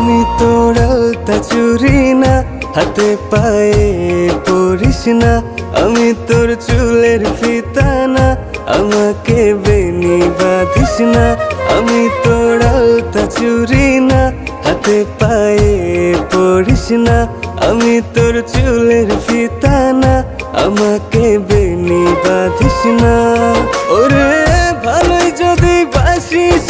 আমি তোরা তা চুরি না, হাতে পায়ে পড়িস না। আমি তোর চুলের ফিতা না আমাকে বেনি বাঁধিস না। আমি তোরা তা চুরি না, হাতে পায়ে পড়িস না। আমি তোর চুলের ফিতা না আমাকে বেনি বাঁধিস না। ওরে ভালোই যদি বাসিস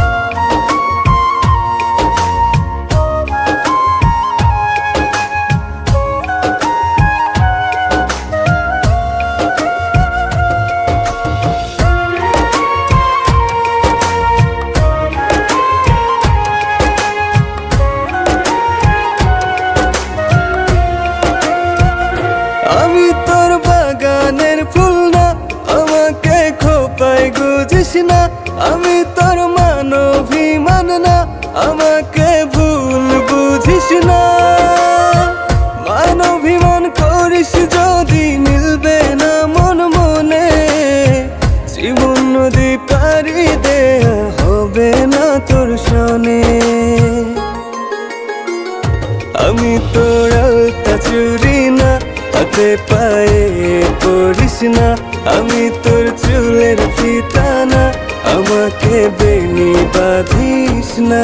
গুজিস না, আমি তোর মানভিমান না, আমাকে ভুল বুঝিস না। করিস যদি মিলবে না মন মনে, জীবন নদী পারি দেয়া হবে না তোর শোনে আমি তোর চুরি হাতে পায়ে করিস না। আমি তোর চুলের ফিতানা। আমাকে বেনি বাঁধিস না।